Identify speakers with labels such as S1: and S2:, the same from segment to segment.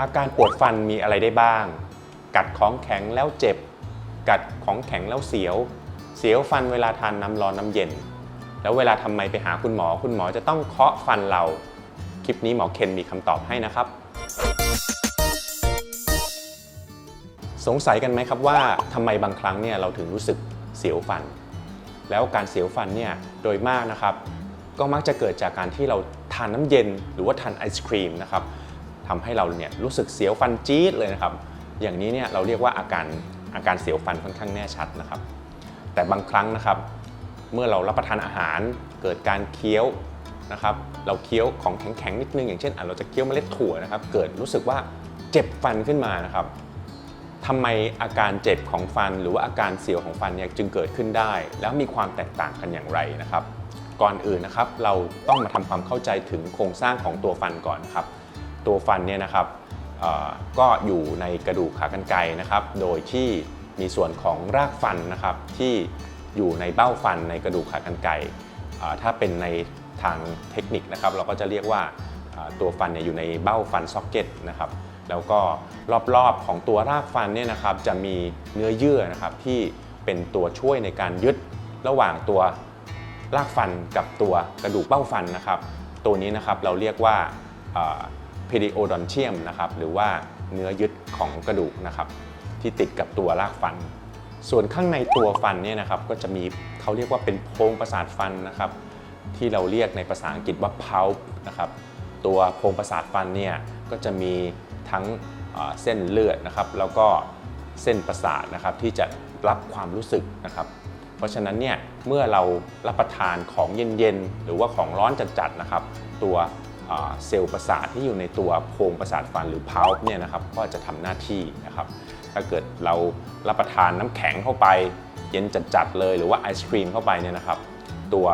S1: อาการปวดฟันมีอะไรได้บ้าง กัดของแข็งแล้วเจ็บ กัดของแข็งแล้วเสียว เสียวฟันเวลาทานน้ำร้อนน้ำเย็น แล้วเวลาทำไมไปหาคุณหมอ คุณหมอจะต้องเคาะฟันเรา คลิปนี้หมอเคนมีคำตอบให้นะครับ สงสัยกันไหมครับว่าทำไมบางครั้งเนี่ยเราถึงรู้สึกเสียวฟัน แล้วการเสียวฟันเนี่ยโดยมากนะครับ ก็มักจะเกิดจากการที่เราทานน้ำเย็นหรือว่าทานไอศครีมนะครับ ทำให้เราเนี่ยรู้สึกเสียวฟันจี๊ดเลยนะครับ อย่างนี้เนี่ยเราเรียกว่าอาการอาการเสียวฟันค่อนข้างแน่ชัดนะครับ แต่บางครั้งนะครับ เมื่อเรารับประทานอาหารเกิดการเคี้ยวนะครับ เราเคี้ยวของแข็งๆนิดนึงอย่างเช่นเราจะเคี้ยวเมล็ดถั่วนะครับ เกิดรู้สึกว่าเจ็บฟันขึ้นมานะครับทำไมอาการเจ็บของฟัน หรือว่าอาการเสียวของฟันเนี่ยจึงเกิดขึ้นได้ แล้วมีความแตกต่างกันอย่างไรนะครับ ก่อนอื่นนะครับ เราต้องมาทำความเข้าใจถึงโครงสร้างของตัวฟันก่อนนครับ ตัวฟันเนี่ยนะครับก็อยู่ในกระดูกขากรรไกรนะครับ โดยที่มีส่วนของรากฟันนะครับที่อยู่ในเบ้าฟันในกระดูกขากรรไกรถ้าเป็นในทางเทคนิคนะครับ เราก็จะเรียกว่าตัวฟันเนี่ยอยู่ในเบ้าฟันซ็อกเก็ตนะครับแล้วก็รอบๆของตัวรากฟันเนี่ยนะครับจะมีเนื้อเยื่อนะครับที่เป็นตัวช่วยในการยึดระหว่างตัวรากฟันกับตัวกระดูกเบ้าฟันนะครับ ตัวนี้นะครับเราเรียกว่า เพดิโอดอนเชียมนะครับหรือว่าเนื้อยึดของกระดูกนะครับที่ติดกับตัวรากฟัน ส่วนข้างในตัวฟันเนี่ยนะครับก็จะมีเขาเรียกว่าเป็นโพรงประสาทฟันนะครับที่เราเรียกในภาษาอังกฤษว่า pulp นะครับตัวโพรงประสาทฟันเนี่ยก็จะมีทั้งเส้นเลือดนะครับแล้วก็เส้นประสาทนะครับที่จะรับความรู้สึกนะครับ เพราะฉะนั้นเนี่ยเมื่อเรารับประทานของเย็นๆ หรือว่าของร้อนจัดๆนะครับ ตัว เซลล์ประสาทที่อยู่ในตัวโพรงประสาทฟันหรือ pulp เนี่ยนะครับก็จะทำหน้าที่นะครับถ้าเกิดเรารับประทานน้ำแข็งเข้าไป เย็นจัดๆเลยหรือว่าไอศครีมเข้าไปเนี่ยนะครับ ตัว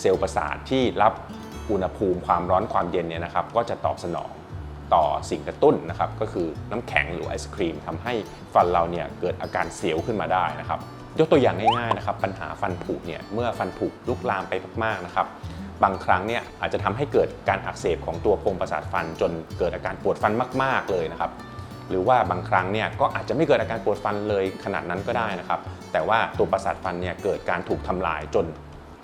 S1: เซลล์ประสาทที่รับอุณหภูมิความร้อนความเย็นเนี่ยนะครับ ก็จะตอบสนองต่อสิ่งกระตุ้นนะครับ ก็คือน้ำแข็งหรือไอศครีมทำให้ฟันเราเนี่ยเกิดอาการเสียวขึ้นมาได้นะครับ ยกตัวอย่างง่ายๆนะครับ ปัญหาฟันผุเนี่ยเมื่อฟันผุลุกลามไปมากๆนะครับ บางครั้งเนี่ยอาจจะทำให้เกิดการอักเสบของตัวโพรงประสาทฟัน จนเกิดอาการปวดฟันมาก ๆเลยนะครับหรือว่าบางครั้งเนี่ยก็อาจจะไม่เกิดอาการปวดฟันเลยขนาดนั้นก็ได้นะครับ แต่ว่าตัวประสาทฟันเนี่ยเกิดการถูกทำลายจน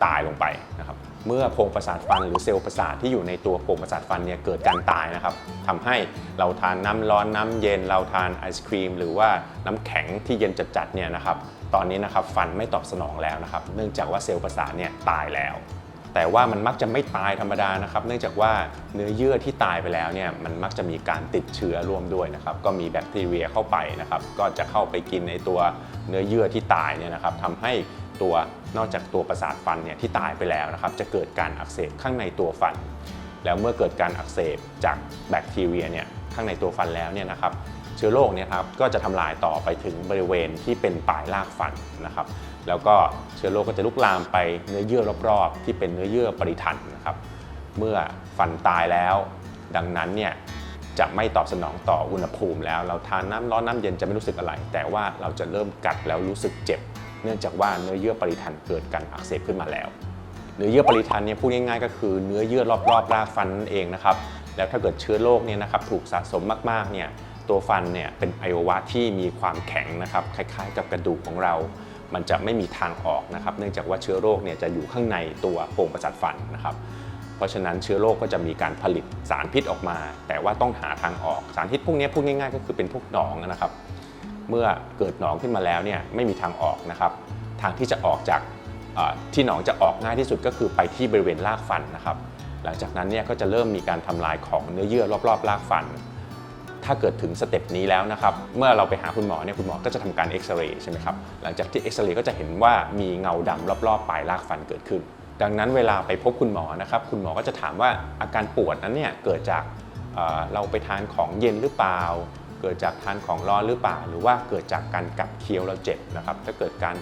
S1: ตายลงไปนะครับเมื่อโพรงประสาทฟันหรือเซลล์ประสาทที่อยู่ในตัวโพรงประสาทฟันเนี่ยเกิดการตายนะครับทำให้เราทานน้ำร้อนน้ำเย็น เราทานไอศครีม หรือว่าน้ำแข็งที่เย็นจัดๆเนี่ยนะครับตอนนี้นะครับฟันไม่ตอบสนองแล้วนะครับ เนื่องจากว่าเซลล์ประสาทเนี่ยตายแล้ว แต่ว่ามันมักจะไม่ตายธรรมดานะครับ เนื่องจากว่าเนื้อเยื่อที่ตายไปแล้วเนี่ยมันมักจะมีการติดเชื้อร่วมด้วยนะครับ ก็มีแบคทีเรียเข้าไปนะครับ ก็จะเข้าไปกินในตัวเนื้อเยื่อที่ตายเนี่ยนะครับทำให้ตัวนอกจากตัวประสาทฟันเนี่ยที่ตายไปแล้วนะครับ จะเกิดการอักเสบข้างในตัวฟัน แล้วเมื่อเกิดการอักเสบจากแบคทีเรียเนี่ยข้างในตัวฟันแล้วเนี่ยนะครับ เชื้อโรคเนี่ยครับก็จะทำลายต่อไปถึงบริเวณที่เป็นปลายรากฟันนะครับ แล้วก็เชื้อโรคก็จะลุกลามไปเนื้อเยื่อรอบๆ ที่เป็นเนื้อเยื่อปริทันนะครับ เมื่อฟันตายแล้ว ดังนั้นเนี่ยจะไม่ตอบสนองต่ออุณหภูมิแล้ว เราทานน้ำร้อนน้ำเย็นจะไม่รู้สึกอะไร แต่ว่าเราจะเริ่มกัดแล้วรู้สึกเจ็บ เนื่องจากว่าเนื้อเยื่อปริทันเกิดการอักเสบขึ้นมาแล้ว เนื้อเยื่อปริทันเนี่ยพูดง่ายๆ ก็คือเนื้อเยื่อรอบๆรากฟันนั่นเองนะครับ แล้วถ้าเกิดเชื้อโรคเนี่ยนะครับถูกสะสมมากๆเนี่ย ตัวฟันเนี่ยเป็นอวัยวะที่มีความแข็งนะครับคล้ายๆ กับกระดูกของเรา มันจะไม่มีทางออกนะครับเนื่องจากว่าเชื้อโรคเนี่ยจะอยู่ข้างในตัวโพรงประสาทฟันนะครับ เพราะฉะนั้นเชื้อโรคก็จะมีการผลิตสารพิษออกมา แต่ว่าต้องหาทางออกสารพิษพวกนี้พูดง่ายๆ ก็คือเป็นพวกหนองนะครับ เมื่อเกิดหนองขึ้นมาแล้วเนี่ยไม่มีทางออกนะครับทางที่จะออกจากที่หนองจะออกง่ายที่สุดก็คือไปที่บริเวณรากฟันนะครับ หลังจากนั้นเนี่ยก็จะเริ่มมีการทำลายของเนื้อเยื่อรอบๆรากฟัน ถ้าเกิดถึงสเต็ปนี้แล้วนะครับเมื่อเราไปหาคุณหมอเนี่ยคุณหมอก็จะทำการเอ็กซเรย์ใช่ไหมครับหลังจากที่เอ็กซเรย์ก็จะเห็นว่ามีเงาดำรอบๆ ปลายรากฟันเกิดขึ้น ดังนั้นเวลาไปพบคุณหมอนะครับคุณหมอก็จะถามว่าอาการปวดนั้นเนี่ยเกิดจากเเราไปทานของเย็นหรือเปล่า เกิดจากทานของร้อนหรือเปล่า หรือว่าเกิดจากการกัดเคี้ยวแล้วเจ็บนะครับถ้าเกิดการ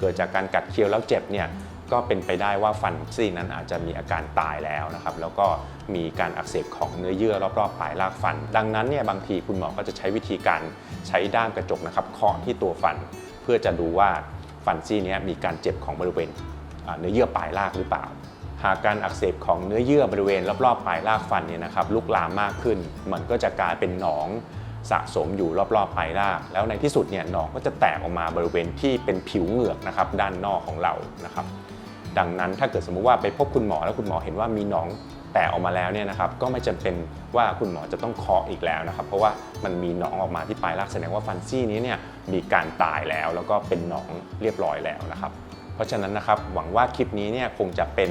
S1: เกิดจากการกัดเคี้ยวแล้วเจ็บเนี่ย ก็เป็นไปได้ว่าฟันซี่นั้นอาจจะมีอาการตายแล้วนะครับ แล้วก็มีการอักเสบของเนื้อเยื่อรอบๆปลายรากฟัน ดังนั้นเนี่ยบางทีคุณหมอก็จะใช้วิธีการใช้ด้ามกระจกนะครับเคาะที่ตัวฟัน เพื่อจะดูว่าฟันซี่นี้มีการเจ็บของบริเวณเนื้อเยื่อปลายรากหรือเปล่าหหากการอักเสบของเนื้อเยื่อบริเวณรอบๆปลายรากฟันเนี่ยนะครับลุกลามมากขึ้น มันก็จะกลายเป็นหนองสะสมอยู่รอบๆปลายราก แล้วในที่สุดเนี่ยหนองก็จะแตกออกมาบริเวณที่เป็นผิวเหงือกนะครับด้านนอกของเรานะครับ ดังนั้นถ้าเกิดสมมุติว่าไปพบคุณหมอแล้วคุณหมอเห็นว่ามีหนองแตกออกมาแล้วเนี่ยนะครับก็ไม่จำเป็นว่าคุณหมอจะต้องเคาะอีกแล้วนะครับ เพราะว่ามันมีหนองออกมาที่ปลายรากแสดงว่าฟันซี่นี้เนี่ยมีการตายแล้วแล้วก็เป็นหนองเรียบร้อยแล้วนะครับ เพราะฉะนั้นนะครับหวังว่าคลิปนี้เนี่ยคงจะเป็น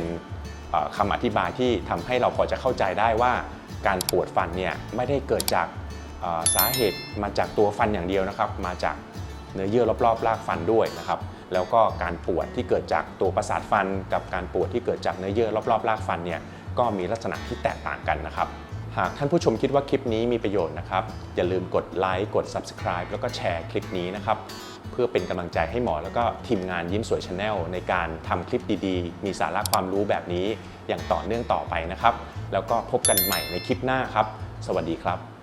S1: เอ่อคำอธิบายที่ทำให้เราพอจะเข้าใจได้ว่า การปวดฟันเนี่ยไม่ได้เกิดจากสาเหตุมาจากตัวฟันอย่างเดียวนะครับ มาจากเนื้อเยื่อรอบๆรากฟันด้วยนะครับ แล้วก็การปวดที่เกิดจากตัวประสาทฟัน กับการปวดที่เกิดจากเนื้อเยื่อรอบๆรากฟันเนี่ยก็มีลักษณะที่แตกต่างกันนะครับ หากท่านผู้ชมคิดว่าคลิปนี้มีประโยชน์นะครับ อย่าลืมกดไลค์กด Subscribe แล้วก็แชร์คลิปนี้นะครับเพื่อเป็นกำลังใจให้หมอแล้วก็ทีมงานยิ้มสวยชาแนลในการทำคลิปดีๆ มีสาระความรู้แบบนี้อย่างต่อเนื่องต่อไปนะครับ แล้วก็พบกันใหม่ในคลิปหน้าครับ สวัสดีครับ